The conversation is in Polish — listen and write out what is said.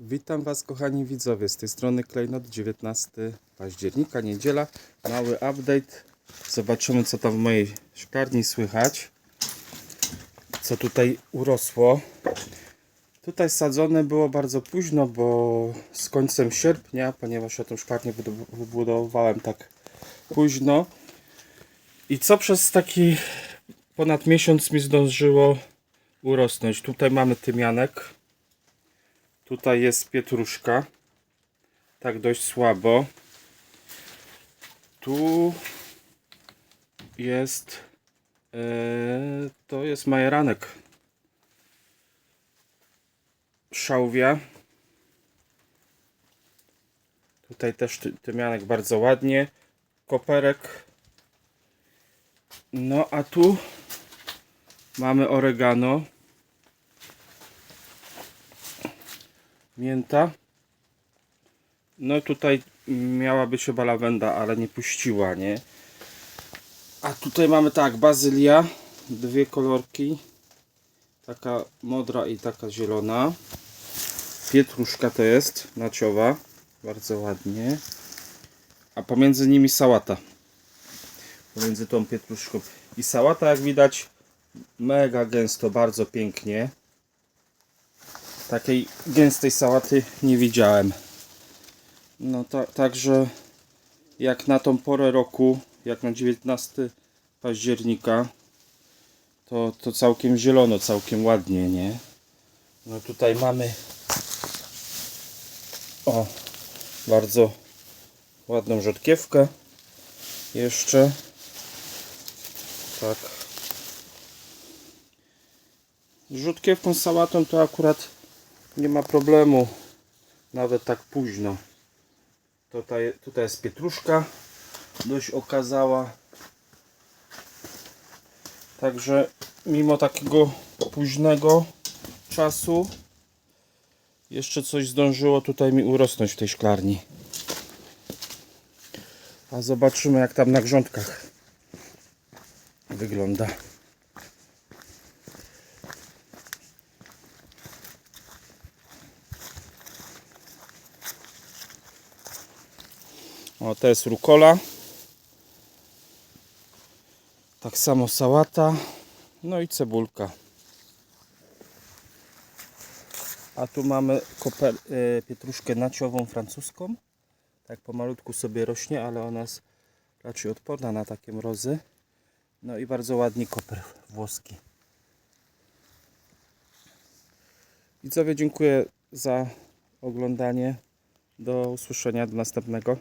Witam Was kochani widzowie, z tej strony Klejnot 19 października, niedziela, mały update. Zobaczymy co tam w mojej szklarni słychać, co tutaj urosło. Tutaj sadzone było bardzo późno, bo z końcem sierpnia, ponieważ ja tą szklarnię wybu- wybudowałem tak późno. I co przez taki ponad miesiąc mi zdążyło urosnąć. Tutaj mamy tymianek. Tutaj jest pietruszka. Tak dość słabo. Tu jest e, to jest majeranek. Szałwia. Tutaj też ty- tymianek bardzo ładnie. Koperek. No a tu mamy oregano. Mięta. No tutaj miała być chyba lawenda, ale nie puściła, nie? A tutaj mamy tak, bazylia, dwie kolorki. Taka modra i taka zielona. Pietruszka to jest, naciowa, bardzo ładnie. A pomiędzy nimi sałata. Pomiędzy tą pietruszką i sałata, jak widać, mega gęsto, bardzo pięknie. Takiej gęstej sałaty nie widziałem. No ta, także jak na tą porę roku, jak na 19 października, to, to całkiem zielono, całkiem ładnie, nie? No tutaj mamy o, bardzo ładną rzodkiewkę jeszcze tak rzodkiewką sałatą to akurat nie ma problemu. Nawet tak późno. Tutaj, tutaj jest pietruszka. Dość okazała. Także mimo takiego późnego czasu jeszcze coś zdążyło tutaj mi urosnąć w tej szklarni. A zobaczymy jak tam na grządkach wygląda O, to jest rukola. Tak samo sałata. No i cebulka. A tu mamy koper, e, pietruszkę naciową francuską. Tak pomalutku sobie rośnie, ale ona jest raczej odporna na takie mrozy. No i bardzo ładnie koper włoski. Widzowie, dziękuję za oglądanie. Do usłyszenia, do następnego.